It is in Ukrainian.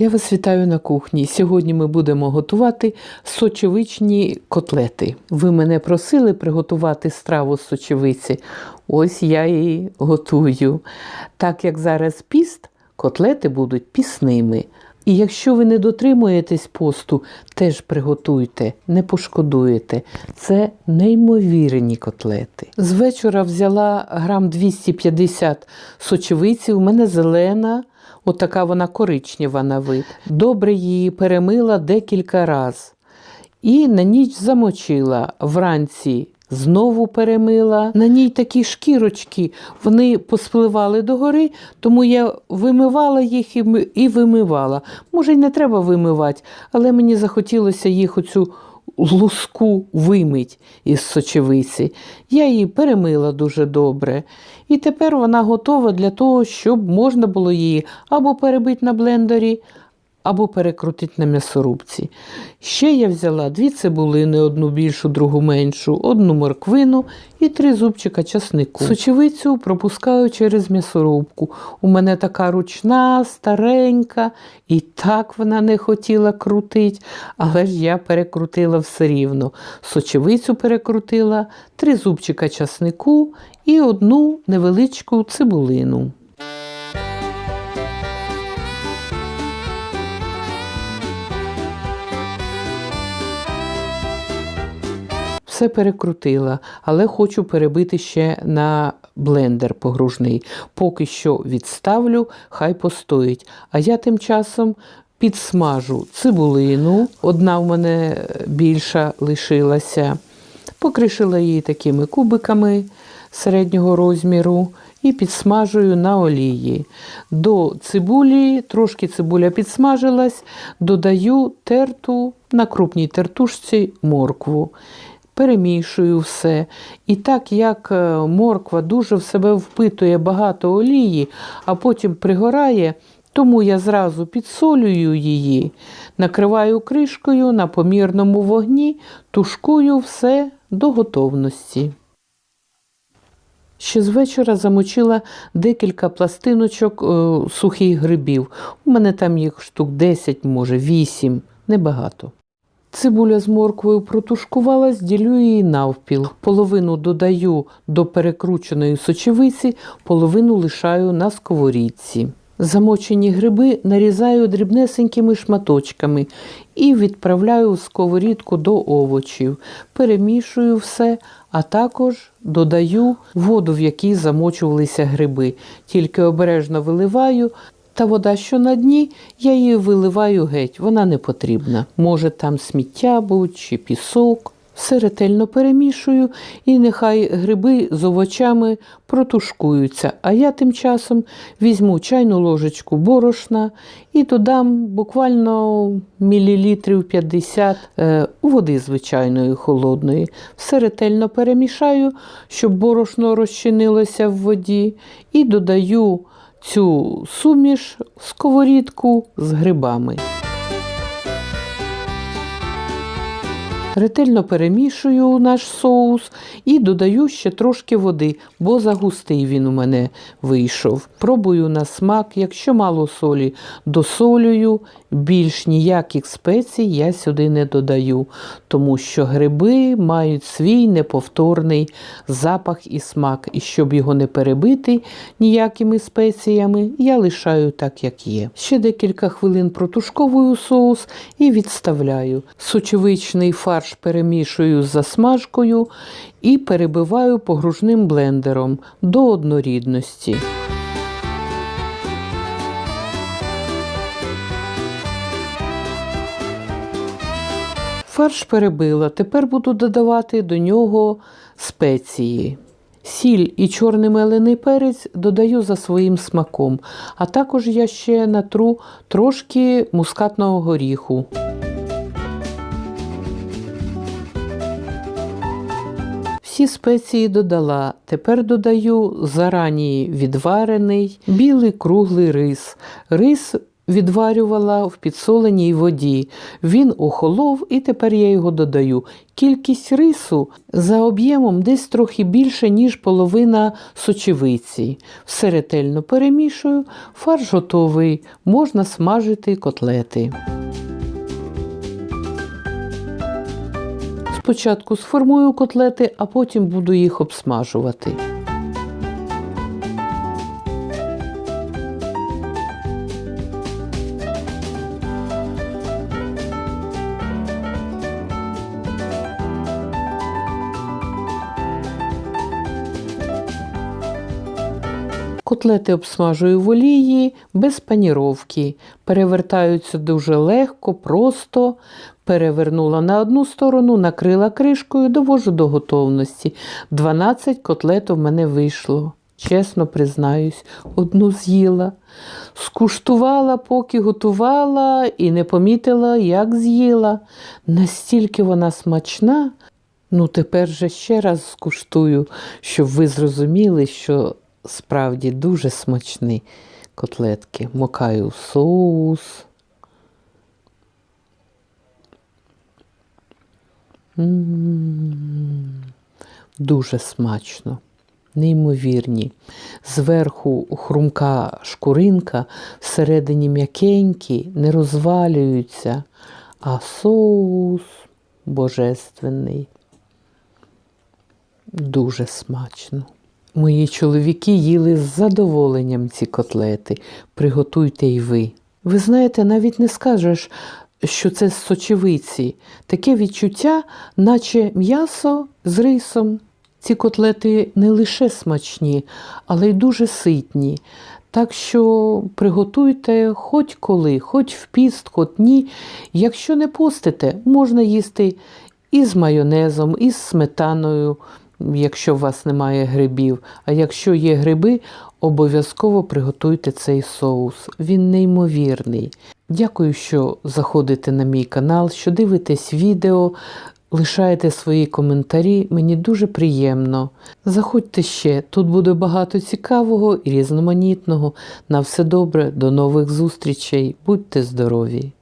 Я вас вітаю на кухні. Сьогодні ми будемо готувати сочевичні котлети. Ви мене просили приготувати страву з сочевиці. Ось я і готую. Так як зараз піст, котлети будуть пісними. І якщо ви не дотримуєтесь посту, теж приготуйте, не пошкодуєте. Це неймовірні котлети. З вечора взяла грам 250 сочевиці, у мене зелена. Отака вона коричнева на вид. Добре її перемила декілька разів. І на ніч замочила. Вранці знову перемила. На ній такі шкірочки, вони поспливали догори, тому я вимивала їх і вимивала. Може, й не треба вимивати, але мені захотілося їх оцю луску вимить із сочевиці. Я її перемила дуже добре. І тепер вона готова для того, щоб можна було її або перебити на блендері, або перекрутити на м'ясорубці. Ще я взяла дві цибулини, одну більшу, другу меншу, одну морквину і три зубчика часнику. Сочевицю пропускаю через м'ясорубку. У мене така ручна, старенька, і так вона не хотіла крутить, але ж я перекрутила все рівно. Сочевицю перекрутила, три зубчика часнику і одну невеличку цибулину. Все перекрутила, але хочу перебити ще на блендер погружний. Поки що відставлю, хай постоїть. А я тим часом підсмажу цибулину. Одна в мене більша лишилася. Покришила її такими кубиками середнього розміру і підсмажую на олії. До цибулі, трошки цибуля підсмажилась, додаю терту на крупній тертушці моркву. Перемішую все. І так як е, морква дуже в себе впитує багато олії, а потім пригорає, тому я зразу підсолюю її, накриваю кришкою на помірному вогні, тушкую все до готовності. Ще з вечора замочила декілька пластиночок е, сухих грибів. У мене там їх штук 10, може 8, небагато. Цибуля з морквою протушкувалась, ділю її навпіл. Половину додаю до перекрученої сочевиці, половину лишаю на сковорідці. Замочені гриби нарізаю дрібнесенькими шматочками і відправляю в сковорідку до овочів. Перемішую все, а також додаю воду, в якій замочувалися гриби. Тільки обережно виливаю. Та вода, що на дні, я її виливаю геть, вона не потрібна. Може там сміття будь чи пісок. Все ретельно перемішую і нехай гриби з овочами протушкуються. А я тим часом візьму чайну ложечку борошна і додам буквально мілілітрів 50 е, води звичайної холодної. Все ретельно перемішаю, щоб борошно розчинилося в воді, і додаю цю суміш в сковорідку з грибами. Ретельно перемішую наш соус і додаю ще трошки води, бо загустий він у мене вийшов. Пробую на смак, якщо мало солі, досолюю, більш ніяких спецій я сюди не додаю, тому що гриби мають свій неповторний запах і смак. І щоб його не перебити ніякими спеціями, я лишаю так, як є. Ще декілька хвилин протушковую соус і відставляю. Сочевичний фарш перемішую з засмажкою і перебиваю погружним блендером до однорідності. Фарш перебила. Тепер буду додавати до нього спеції. Сіль і чорний мелений перець додаю за своїм смаком, а також я ще натру трошки мускатного горіху. Всі спеції додала. Тепер додаю зарані відварений білий круглий рис. Рис відварювала в підсоленій воді. Він охолов, і тепер я його додаю. Кількість рису за об'ємом десь трохи більше, ніж половина сочевиці. Все ретельно перемішую, фарш готовий, можна смажити котлети. Спочатку сформую котлети, а потім буду їх обсмажувати. Котлети обсмажую в олії без паніровки. Перевертаються дуже легко, просто. Перевернула на одну сторону, накрила кришкою, довожу до готовності. 12 котлет у мене вийшло. Чесно признаюсь, одну з'їла. Скуштувала, поки готувала, і не помітила, як з'їла. Настільки вона смачна. Ну, тепер же ще раз скуштую, щоб ви зрозуміли, що справді дуже смачні котлетки. Мокаю в соус. Дуже смачно, неймовірні. Зверху хрумка шкуринка, всередині м'якенькі, не розвалюються, а соус божественний. Дуже смачно. Мої чоловіки їли з задоволенням ці котлети. Приготуйте й ви. Ви знаєте, навіть не скажеш, що це з сочевиці. Таке відчуття, наче м'ясо з рисом. Ці котлети не лише смачні, але й дуже ситні. Так що приготуйте хоч коли, хоч в піст, хоч ні. Якщо не постите, можна їсти і з майонезом, і з сметаною, якщо у вас немає грибів. А якщо є гриби, обов'язково приготуйте цей соус. Він неймовірний. Дякую, що заходите на мій канал, що дивитесь відео, лишаєте свої коментарі. Мені дуже приємно. Заходьте ще, тут буде багато цікавого і різноманітного. На все добре, до нових зустрічей. Будьте здорові!